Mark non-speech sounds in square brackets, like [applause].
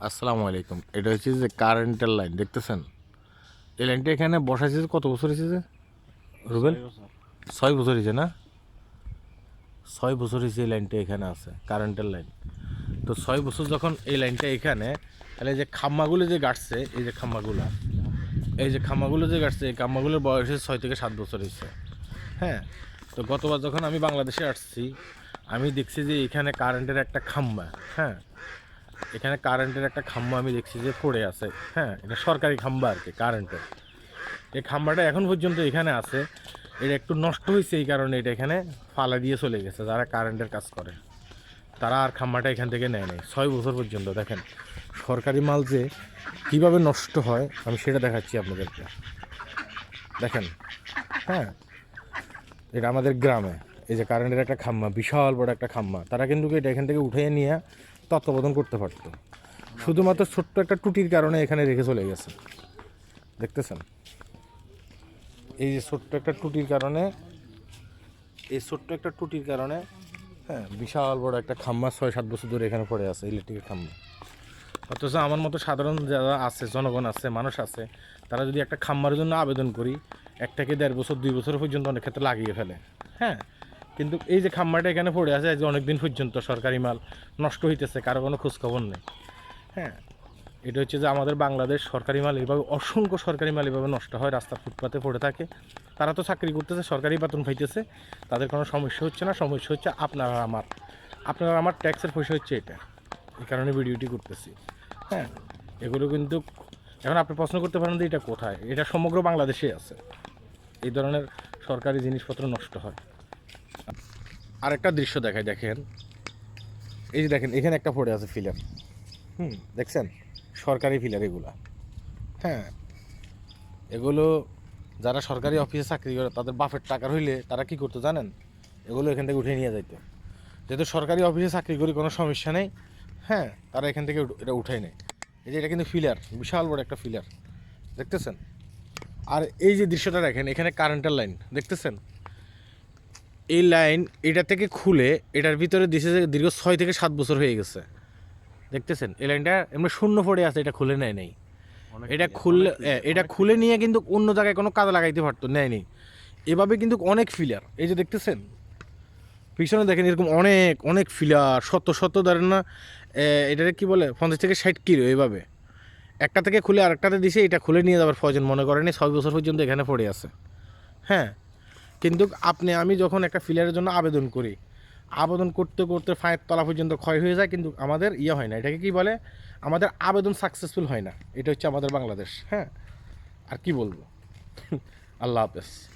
আসসালামু আলাইকুম। এটা হচ্ছে যে কারেন্টের লাইন দেখতেছেন? এই লাইনটা এখানে বসাইছে যে কত বছর হয়েছে যে? রুবেল? ছয় বছর। হয়েছে না? ছয় বছর হয়েছে এই লাইনটা এখানে আছে কারেন্টের লাইন তো ছয় বছর যখন এই লাইনটা এখানে তাহলে এই যে খাম্মাগুলো যে গাড়ছে এই যে খাম্মাগুলো এই যে খাম্মাগুলো যে গাড়ছে এই খাম্মাগুলোর বয়স হচ্ছে ছয় থেকে সাত বছর হয়েছে। হ্যাঁ? তো গতবার যখন আমি বাংলাদেশে আসছি আমি দেখছি যে এখানে কারেন্টের একটা খাম্বা হ্যাঁ? এখানে কারেন্টের একটা খাম্বা আমি দেখছি যে পড়ে আছে। হ্যাঁ এটা সরকারি খাম্বা আর কি কারেন্টের এই খাম্বাটা এখন পর্যন্ত এখানে আছে। এটা একটু নষ্ট হয়েছে এই কারণে এটা এখানে ফালা দিয়ে চলে গেছে, যারা কারেন্টের কাজ করে। তারা আর খাম্বাটা এখান থেকে নেয় নেই। ছয় বছর পর্যন্ত, দেখেন, সরকারি মাল যে কীভাবে নষ্ট হয়, আমি সেটা দেখাচ্ছি আপনাদেরকে। দেখেন হ্যাঁ এটা আমাদের গ্রামে। এই যে কারেন্টের একটা খাম্মা বিশাল বড় একটা খাম্মা তারা কিন্তু এটা এখান থেকে উঠিয়ে নিয়ে তত্ত্বাবধান করতে পারতো। শুধুমাত্র ছোট্ট একটা টুটির কারণে এখানে রেখে চলে গেছে। দেখতেছেন? এই যে ছোট্ট একটা টুটির কারণে, এই ছোট্ট একটা টুটির কারণে হ্যাঁ বিশাল বড় একটা খাম্মা ছয় সাত বছর ধরে এখানে পড়ে আছে, ইলেকট্রিকের খাম্মা অথচ আমার মতো সাধারণ যারা আছে, জনগণ আছে, মানুষ আছে, তারা যদি একটা খাম্মার জন্য আবেদন করি এক থেকে দেড় বছর, দুই বছর পর্যন্ত অনেক ক্ষেত্রে লাগিয়ে ফেলে। হ্যাঁ কিন্তু এই যে খাম্মাটা এখানে পড়ে আছে আজ অনেক দিন পর্যন্ত সরকারি মাল নষ্ট হইতেছে, কারও কোনো খোঁজখবর নেই। হ্যাঁ এটা হচ্ছে যে আমাদের বাংলাদেশ সরকারি মাল এভাবে, অসংখ্য সরকারি মাল এভাবে নষ্ট হয় রাস্তার ফুটপাতে পড়ে থাকে। তারা তো চাকরি করতেছে, সরকারি বেতন পাইতেছে, তাদের কোনো সমস্যা হচ্ছে না, সমস্যা হচ্ছে আপনার আর আমার। আপনার আমার ট্যাক্সের পয়সা হচ্ছে এটা, এই কারণে ভিডিওটি করতেছি। হ্যাঁ এগুলো কিন্তু, এখন আপনি প্রশ্ন করতে পারেন যে এটা কোথায়? এটা সমগ্র বাংলাদেশে আছে। এই ধরনের সরকারি জিনিসপত্র নষ্ট হয়। আরেকটা দৃশ্য দেখায় দেখেন। এই যে দেখেন, এখানে একটা পড়ে আছে ফিলার হুম, দেখছেন? সরকারি ফিলার এগুলা। হ্যাঁ এগুলো যারা সরকারি অফিসে চাকরি করে, তাদের বাফের টাকার হইলে তারা কি করতো জানেন? এগুলো এখান থেকে উঠে নিয়ে যাইত। যেহেতু সরকারি অফিসে চাকরি করি, কোনো সমস্যা নেই। হ্যাঁ তারা এখান থেকে এটা উঠাই নেয়। এই যে এটা কিন্তু ফিলার বিশাল বড় একটা ফিলার দেখতেছেন? আর এই যে দৃশ্যটা দেখেন, এখানে কারেন্টের লাইন দেখতেছেন? এই লাইন এটা থেকে খুলে এটার ভিতরে দিছে যে দীর্ঘ ছয় থেকে সাত বছর হয়ে গেছে। দেখতেছেন? এই লাইনটা এমনি শূন্য পড়ে আছে এটা খুলে নেয় নেই। এটা খুললে এটা খুলে নিয়ে কিন্তু অন্য জায়গায় কোনো কাজে লাগাইতে পারতো নেয়নি এভাবে কিন্তু অনেক ফিলার এই যে দেখতেছেন? পিছনে দেখেন এরকম অনেক অনেক ফিলার শত শত ধরেন না এটাকে কি বলে পঞ্চাশ থেকে ষাট কিলো এইভাবে একটা থেকে খুলে আরেকটাতে দিছে এটা খুলে নিয়ে যাবার প্রয়োজন মনে করেনি ছয় বছর পর্যন্ত এখানে পড়ে আছে। হ্যাঁ? কিন্তু আপনি, আমি যখন একটা ফিলারের জন্য আবেদন করি, আবেদন করতে করতে ফাঁয়ের তলা পর্যন্ত ক্ষয় হয়ে যায়, কিন্তু আমাদের ইয়ে হয় না। এটাকে কি বলে? আমাদের আবেদন সাকসেসফুল হয় না। এটা হচ্ছে আমাদের বাংলাদেশ হ্যাঁ? আর কি বলব? [laughs] আল্লাহ হাফেজ।